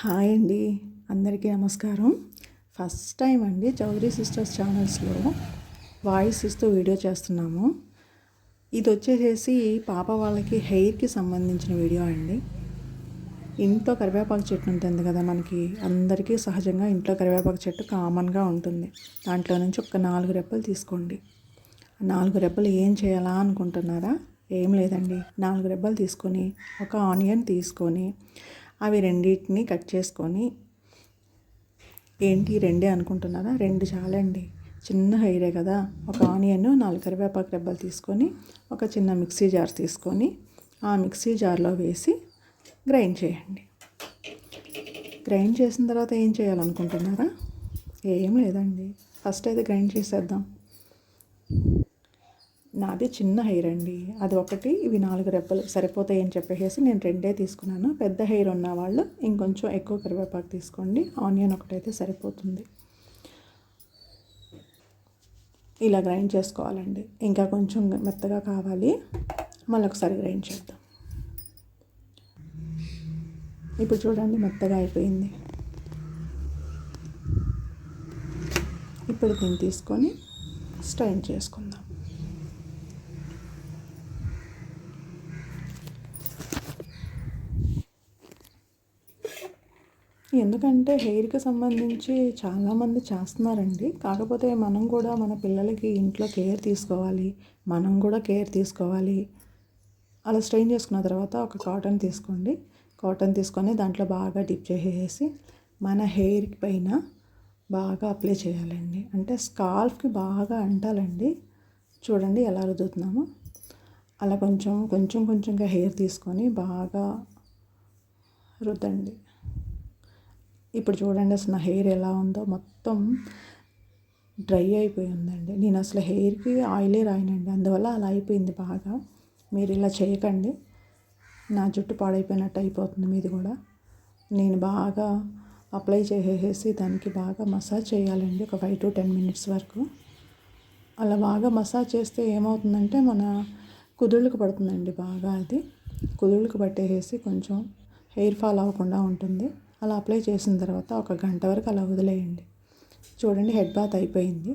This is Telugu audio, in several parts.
హాయ్ అండి. అందరికీ నమస్కారం. ఫస్ట్ టైం అండి చౌదరి సిస్టర్స్ ఛానల్స్లో వాయిస్ ఇస్తూ వీడియో చేస్తున్నాము. ఇది వచ్చేసేసి పాప వాళ్ళకి హెయిర్కి సంబంధించిన వీడియో అండి. ఇంట్లో కరివేపాకు చెట్టు ఉంటుంది కదా మనకి అందరికీ సహజంగా ఇంట్లో కరివేపాకు చెట్టు కామన్గా ఉంటుంది. దాంట్లో నుంచి ఒక నాలుగు రెప్పలు తీసుకోండి. నాలుగు రెప్పలు ఏం చేయాలా అనుకుంటున్నారా? ఏం లేదండి. నాలుగు రెబ్బలు తీసుకొని ఒక ఆనియన్ తీసుకొని అవి రెండింటిని కట్ చేసుకొని ఏంటి రెండే అనుకుంటున్నారా? రెండు చాలండి. చిన్న హైరే కదా. ఒక ఆనియన్ నాలుగు కరివేపాకు రెబ్బలు తీసుకొని ఒక చిన్న మిక్సీ జార్ తీసుకొని ఆ మిక్సీ జార్లో వేసి గ్రైండ్ చేయండి. గ్రైండ్ చేసిన తర్వాత ఏం చేయాలనుకుంటున్నారా? ఏం లేదండి. ఫస్ట్ అయితే గ్రైండ్ చేసేద్దాం. నాది చిన్న హెయిర్ అండి. అది ఒకటి ఇవి నాలుగు రెప్పలు సరిపోతాయి అని చెప్పేసి నేను రెండే తీసుకున్నాను. పెద్ద హెయిర్ ఉన్న వాళ్ళు ఇంకొంచెం ఎక్కువ కరివేపాకు తీసుకోండి. ఆనియన్ ఒకటైతే సరిపోతుంది. ఇలా గ్రైండ్ చేసుకోవాలండి. ఇంకా కొంచెం మెత్తగా కావాలి. మళ్ళీ ఒకసారి గ్రైండ్ చేద్దాం. ఇప్పుడు చూడండి మెత్తగా అయిపోయింది. ఇప్పుడు దీన్ని తీసుకొని స్ట్రైన్ చేసుకుందాం. ఎందుకంటే హెయిర్కి సంబంధించి చాలామంది చేస్తున్నారండి. కాకపోతే మనం కూడా మన పిల్లలకి ఇంట్లో కేర్ తీసుకోవాలి మనం కూడా కేర్ తీసుకోవాలి. అలా స్ట్రెయిన్ చేసుకున్న తర్వాత ఒక కాటన్ తీసుకోండి. కాటన్ తీసుకొని దాంట్లో బాగా డిప్ చేసేసి మన హెయిర్ పైన బాగా అప్లై చేయాలండి. అంటే స్కాల్ఫ్కి బాగా అంటాలండి. చూడండి ఎలా రుద్దుతున్నామో. అలా కొంచెం కొంచెం కొంచెంగా హెయిర్ తీసుకొని బాగా రుద్దండి. ఇప్పుడు చూడండి అసలు నా హెయిర్ ఎలా ఉందో. మొత్తం డ్రై అయిపోయి ఉందండి. నేను అసలు హెయిర్కి ఆయిలే రాయనండి. అందువల్ల అలా అయిపోయింది బాగా. మీరు ఇలా చేయకండి. నా జుట్టు పాడైపోయినట్టు అయిపోతుంది మీది కూడా. నేను బాగా అప్లై చేసేసి దానికి బాగా మసాజ్ చేయాలండి. ఒక ఫైవ్ టు టెన్ మినిట్స్ వరకు. అలా బాగా మసాజ్ చేస్తే ఏమవుతుందంటే మన కుదుళ్ళకు పడుతుందండి బాగా అది. కుదుళ్ళకు పట్టేసి కొంచెం హెయిర్ ఫాల్ అవ్వకుండా ఉంటుంది. అలా అప్లై చేసిన తర్వాత ఒక గంట వరకు అలా వదిలేయండి. చూడండి హెడ్ బాత్ అయిపోయింది.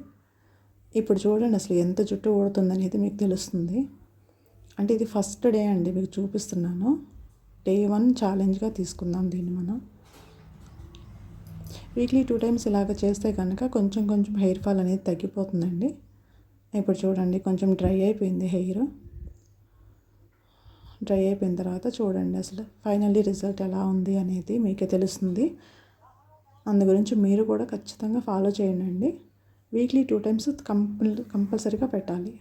ఇప్పుడు చూడండి అసలు ఎంత జుట్టు ఊడుతుందనేది మీకు తెలుస్తుంది. అంటే ఇది ఫస్ట్ డే అండి మీకు చూపిస్తున్నాను. డే వన్ ఛాలెంజ్గా తీసుకుందాం దీన్ని మనం. వీక్లీ టూ టైమ్స్ ఇలాగ చేస్తే కనుక కొంచెం కొంచెం హెయిర్ ఫాల్ అనేది తగ్గిపోతుందండి. ఇప్పుడు చూడండి కొంచెం డ్రై అయిపోయింది హెయిర్. డ్రై అయిపోయిన తర్వాత చూడండి అసలు ఫైనల్లీ రిజల్ట్ ఎలా ఉంది అనేది మీకే తెలుస్తుంది. అందు గురించి మీరు కూడా ఖచ్చితంగా ఫాలో చేయండి. వీక్లీ టూ టైమ్స్ కంపల్ కంపల్సరీగా పెట్టాలి.